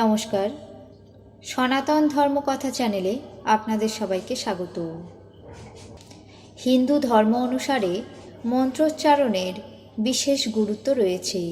নমস্কার। সনাতন ধর্মকথা চ্যানেলে আপনাদের সবাইকে স্বাগত। হিন্দু ধর্ম অনুসারে মন্ত্রোচ্চারণের বিশেষ গুরুত্ব রয়েছে।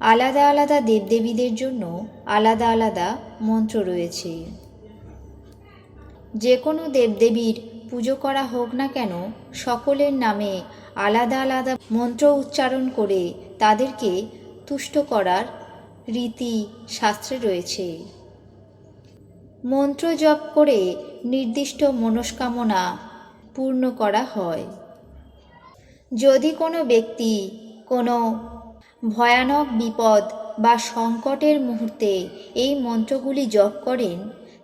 আলাদা আলাদা দেবদেবীদের জন্য আলাদা আলাদা মন্ত্র রয়েছে। যে কোনো দেবদেবীর পুজো করা হোক না কেন, সকলের নামে আলাদা আলাদা মন্ত্র উচ্চারণ করে তাদেরকে তুষ্ট করার রীতি শাস্ত্রে রয়েছে। মন্ত্র জপ করে নির্দিষ্ট মনস্কামনা পূর্ণ করা হয়। যদি কোনো ব্যক্তি কোনো ভয়ানক বিপদ বা সংকটের মুহূর্তে এই মন্ত্রগুলি জপ করেন,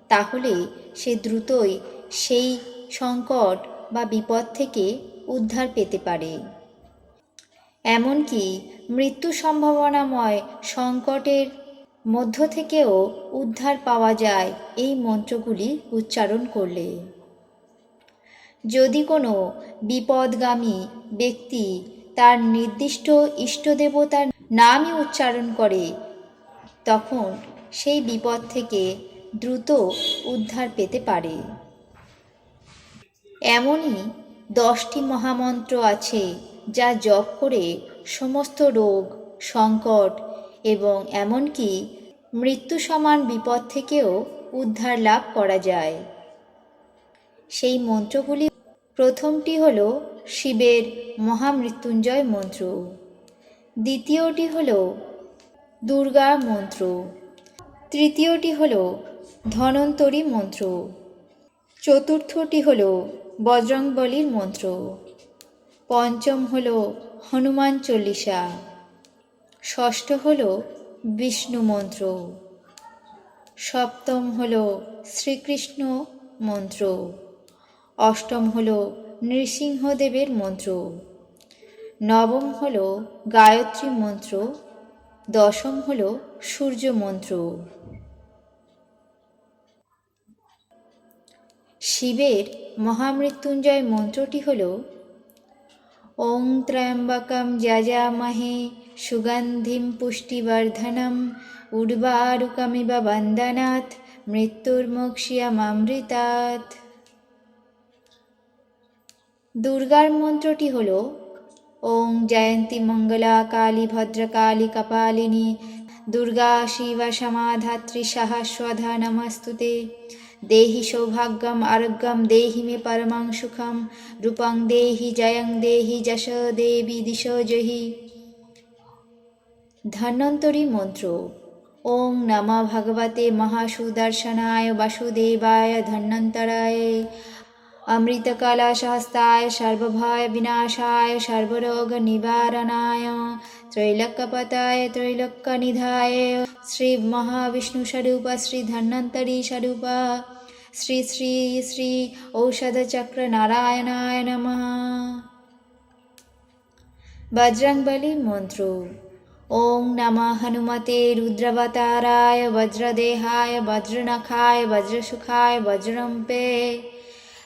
তাহলে সে দ্রুতই সেই সংকট বা বিপদ থেকে উদ্ধার পেতে পারে। এমনকি মৃত্যু সম্ভাবনাময় সংকটের মধ্য থেকেও উদ্ধার পাওয়া যায় এই মন্ত্রগুলি উচ্চারণ করলে। যদি কোনো বিপদগামী ব্যক্তি তার নির্দিষ্ট ইষ্টদেবতার নামই উচ্চারণ করে, তখন সেই বিপদ থেকে দ্রুত উদ্ধার পেতে পারে। এমনই দশটি মহামন্ত্র আছে যা জপ করে সমস্ত রোগ, সংকট এবং এমনকি মৃত্যু সমান বিপদ থেকেও উদ্ধার লাভ করা যায়। সেই মন্ত্রগুলি প্রথমটি হল শিবের মহামৃত্যুঞ্জয় মন্ত্র। দ্বিতীয়টি হল দুর্গা মন্ত্র। তৃতীয়টি হল ধনন্তরী মন্ত্র। চতুর্থটি হল বজরংবলীর মন্ত্র। পঞ্চম হল হনুমান চল্লিশা। ষষ্ঠ হল বিষ্ণু মন্ত্র। সপ্তম হল শ্রীকৃষ্ণ মন্ত্র। অষ্টম হল নৃসিংহদেবের মন্ত্র। নবম হল গায়ত্রী মন্ত্র। দশম হল সূর্য মন্ত্র। শিবের মহামৃত্যুঞ্জয় মন্ত্রটি হল ওং ত্র্যম্বকম যজামহে সুগন্ধিম পুষ্টিবর্ধনম উর্বারুকমিব বন্দনাথ মৃত্যুর্মোক্ষ্যমৃতাৎ দুর্গার মন্ত্রটি হল ওং জয়ন্তী মঙ্গলা কালী ভদ্রকালী কপালিনী দুর্গা শিব সমাধাত্রী সহস্বধা নমস্তুতে দেহি সৌভাগ্যম আরোগ্যম দেহি মে পরমাং সুখম রূপং দেহি জয়ং দেহি যশ দেবী দিশ জহি ধন্বন্তরী মন্ত্র ওং নম ভগবতে মহাসুদর্শনায় বাসুদেবায় ধন্বন্তরায় অমৃতকলশহস্তায় সর্বভয় বিনাশায় সর্বরোগ নিবারণায় त्रैलोक्यपताय त्रैलोक्यनिधाय श्री महाविष्णु स्वरूप श्री धन्वन्तरी स्वरूप श्री श्री श्री औषधचक्र नारायणाय नमः বজরংবলী মন্ত্র ওং নমঃ হনুমতে রুদ্রবতারায় বজ্রদেহায় বজ্রনখায় বজ্রসুখায় বজ্রম্পে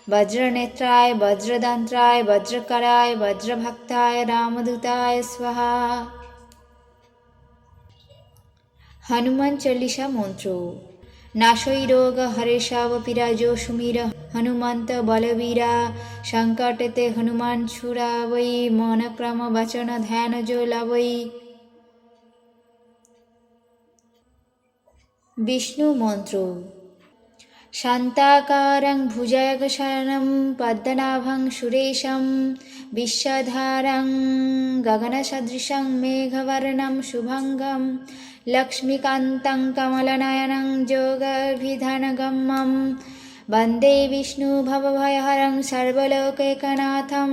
বজ্রনেত্রায় বজ্রদন্ত্রায় বজ্রকরায় বজ্রভক্তায় রামদূতায় স্বাহা হনুমান চল্লিশা মন্ত্র নাশই রোগ হরেশাবপিরাজো সুমীর হনুমন্ত বলবীরা সংকটতে হনুমান ছুড়াবই মন ক্রম বচন ধ্যান জোলাবই বিষ্ণু মন্ত্র শান্তাকারং ভুজয়গশায়নম পদ্মনাভং সুরেশম विश्वधारं गगनसदृशं मेघवर्णं शुभङ्गं लक्ष्मीकान्तं कमलनयनं जोगभिधनगमं वन्दे विष्णुभवभयहरं सर्वलोकैकनाथं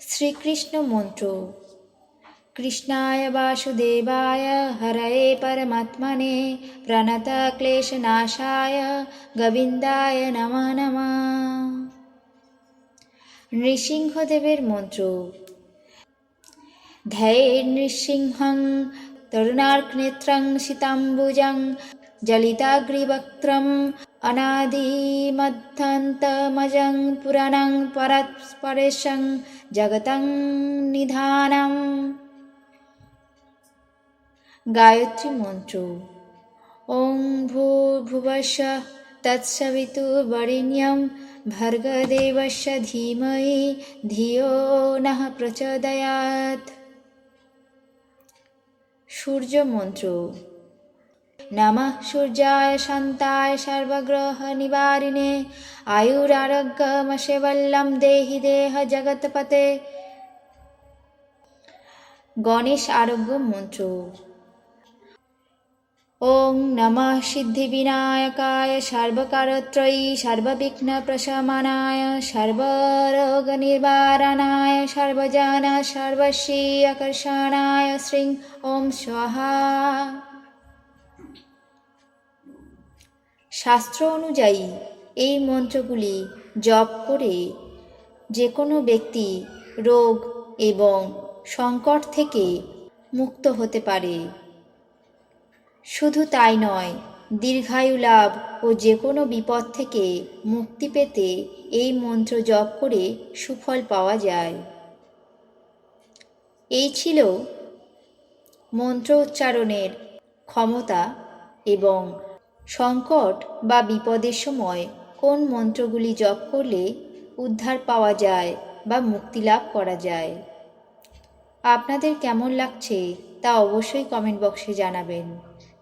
श्रीकृष्णमन्त्र कृष्णाय वासुदेवाय हरये परमात्मने प्रणतक्लेशनाशाय গোবিন্দায় নমঃ নমঃ নৃসিংহদেবের মন্ত্র। ধ্যায়ের নৃসিংহং তরুণার্কনেত্রং শীতাম্বুজং জলিতাগ্রিবক্ত্রম অনাদিমধ্যান্তমজং পুরাণং পরস্পরেশং জগতং নিধানম। গায়ত্রী মন্ত্র। ওং ভূর্ভুবস্য তৎসবিতুর্বরেণ্যং ভর্গদেবস্য ধীমহি ধিয়ো নঃ প্রচোদয়াৎ সূর্য মন্ত্র নমঃ সূর্যায় শান্তায় সর্বগ্রহ নিবারিণে আয়ুরারোগ্যমশেবল্লম দেহি দেহ জগৎপতে গণেশ আরোগ্য মন্ত্র ওং নমঃ সিদ্ধিবিনায়কায় সর্বকারত্রয়ী, সর্ববিঘ্নপ্রশমনায়, সর্বরোগনিবারণায় সর্বজন সর্বশ্রী আকর্ষণায় শ্রীং ওম স্বাহা। শাস্ত্র অনুযায়ী এই মন্ত্রগুলি জপ করে যে কোনো ব্যক্তি রোগ এবং সংকট থেকে মুক্ত হতে পারে। শুধু তাই নয়, দীর্ঘায়ু লাভ ও যে কোনো বিপদ থেকে মুক্তি পেতে এই মন্ত্র জপ করে সুফল পাওয়া যায়। এই ছিল মন্ত্র উচ্চারণের ক্ষমতা এবং সংকট বা বিপদের সময় কোন মন্ত্রগুলি জপ করলে উদ্ধার পাওয়া যায় বা মুক্তি লাভ করা যায়। আপনাদের কেমন লাগছে তা অবশ্যই কমেন্ট বক্সে জানাবেন।